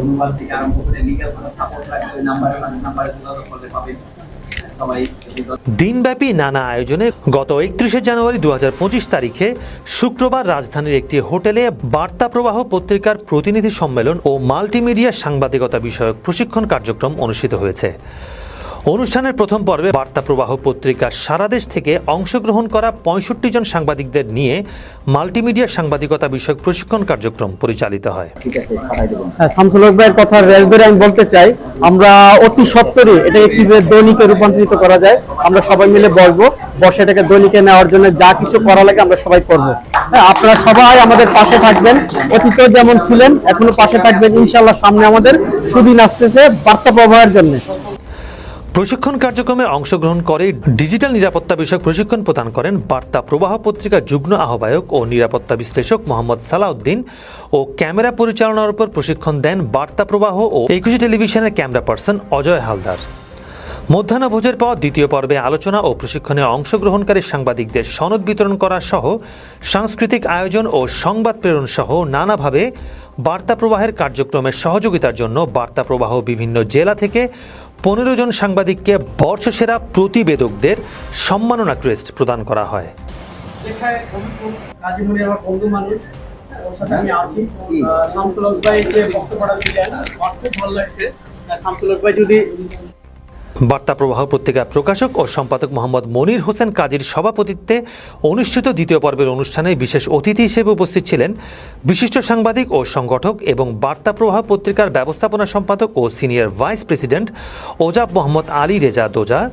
অনুবাদ থেকে আরম্ভ করে লিগাল কোনো সাপোর্ট লাগবে নাম্বার পাবেন। দিনব্যাপী নানা আয়োজনে গত একত্রিশে জানুয়ারি দু হাজার পঁচিশ তারিখে শুক্রবার রাজধানীর একটি হোটেলে বার্তা প্রবাহ পত্রিকার প্রতিনিধি সম্মেলন ও মাল্টিমিডিয়া সাংবাদিকতা বিষয়ক প্রশিক্ষণ কার্যক্রম অনুষ্ঠিত হয়েছে। অনুষ্ঠানের প্রথম পর্বে বার্তা প্রবাহ পত্রিকা সারা দেশ থেকে অংশগ্রহণ করা পঁয়ষট্টি জন সাংবাদিকদের নিয়ে মাল্টিমিডিয়া সাংবাদিকতা বিষয়ক প্রশিক্ষণ কার্যক্রম পরিচালিত হয়। হ্যাঁ, শামসুল হক ভাইয়ের কথা রেস ধরে আমি বলতে চাই আমরা অতি সত্তরই এটাকে কীভাবে দৈনিকে রূপান্তরিত করা যায় আমরা সবাই মিলে বসবো বসে এটাকে দৈনিকে নেওয়ার জন্য যা কিছু করা লাগে আমরা সবাই করব। হ্যাঁ, আপনারা সবাই আমাদের পাশে থাকবেন অতীতে যেমন ছিলেন এখনও পাশে থাকবেন ইনশাল্লাহ সামনে আমাদের সুদিন আসতেছে বার্তা প্রবাহের জন্য। প্রশিক্ষণ কার্যক্রমে অংশগ্রহণ করে ডিজিটাল নিরাপত্তা বিষয়ক প্রশিক্ষণ প্রদান করেন বার্তা প্রবাহ পত্রিকার যুগ্ম আহ্বায়ক ও নিরাপত্তা বিশ্লেষক মোহাম্মদ সালাউদ্দিন ও ক্যামেরা পরিচালনার উপর প্রশিক্ষণ দেন বার্তা প্রবাহ ও একুশে টেলিভিশনের ক্যামেরা পার্সন অজয় হালদার। মধ্যাহ্নভোজের পর দ্বিতীয় পর্বে আলোচনা ও প্রশিক্ষণে অংশগ্রহণকারী সাংবাদিকদের সনদ বিতরণ করা সহ সাংস্কৃতিক আয়োজন ও সংবাদ প্রেরণ সহ নানাভাবে বার্তা প্রবাহের কার্যক্রমের সহযোগিতার জন্য বার্তা প্রবাহ বিভিন্ন জেলা থেকে পনেরো জন সাংবাদিককে বর্ষসেরা প্রতিবেদকদের সম্মাননা ক্রেস্ট প্রদান করা হয়। শামসুল ভাই যদি বার্তা প্রবাহ পত্রিকার প্রকাশক ও সম্পাদক মোহাম্মদ মনির হোসেন কাজীর সভাপতিত্বে অনুষ্ঠিত দ্বিতীয় পর্বের অনুষ্ঠানে বিশেষ অতিথি হিসেবে উপস্থিত ছিলেন বিশিষ্ট সাংবাদিক ও সংগঠক এবং বার্তা প্রবাহ পত্রিকার ব্যবস্থাপনা সম্পাদক ও সিনিয়র ভাইস প্রেসিডেন্ট ওজাব মোহাম্মদ আলী রেজা দোজা,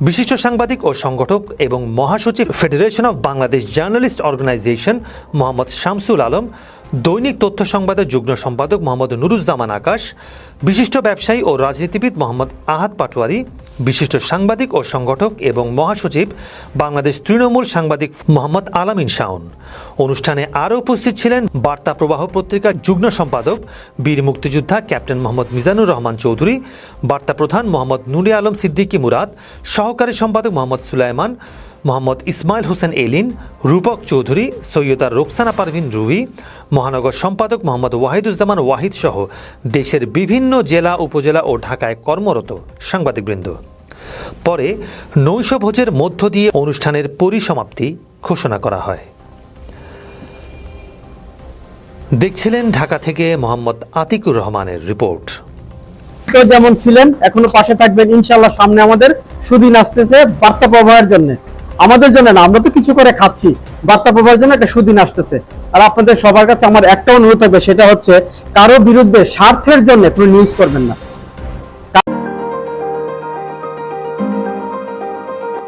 বিশিষ্ট সাংবাদিক ও সংগঠক এবং মহাসচিব federation of Bangladesh journalist organisation Mohammad Shamsul Alam দৈনিক তথ্য সংবাদের যুগ্ম সম্পাদক মোহাম্মদ নুরুজ্জামান আকাশ, বিশিষ্ট ব্যবসায়ী ও রাজনীতিবিদ মোহাম্মদ আহাদ পাটোয়ারি, বিশিষ্ট সাংবাদিক ও সংগঠক এবং মহাসচিব বাংলাদেশ তৃণমূল সাংবাদিক মোহাম্মদ আলামিন শাওন। অনুষ্ঠানে আরও উপস্থিত ছিলেন বার্তা প্রবাহ পত্রিকার যুগ্ম সম্পাদক বীর মুক্তিযোদ্ধা ক্যাপ্টেন মোহাম্মদ মিজানুর রহমান চৌধুরী, বার্তা প্রধান মোহাম্মদ নুরে আলম সিদ্দিকী মুরাদ, সহকারী সম্পাদক মোহাম্মদ সুলাইমান মোহাম্মদ ইসমাইল হোসেন এলিন, রূপক চৌধুরী সৈয়দা রোকসানা পারভিন রুবি, মহানগর সম্পাদক মোহাম্মদ ওয়াহিদুজ্জামান ওয়াহিদ সহ দেশের বিভিন্ন জেলা, উপজেলা ও ঢাকায় কর্মরত সাংবাদিকবৃন্দ। পরে নৈশভোজের মধ্য দিয়ে অনুষ্ঠানের পরিসমাপ্তি ঘোষণা করা হয়। দেখছিলেন ঢাকা থেকে মোহাম্মদ আতিকুর রহমানের রিপোর্ট। যেমন ছিলেন, এখনও পাশে থাকবেন। ইনশাল্লাহ সামনে আমাদের সুদিন আসতেছে বার্তা প্রবাহের জন্য। আমাদের জন্য না, আমরা তো কিছু করে খাচ্ছি। বার্তা প্রবাহের জন্য একটা সুদিন আসতেছে। আর আপনাদের সবার কাছে আমার একটা অনুরোধ থাকবে, সেটা হচ্ছে কারও বিরুদ্ধে স্বার্থের জন্য কোনো নিউজ করবেন না।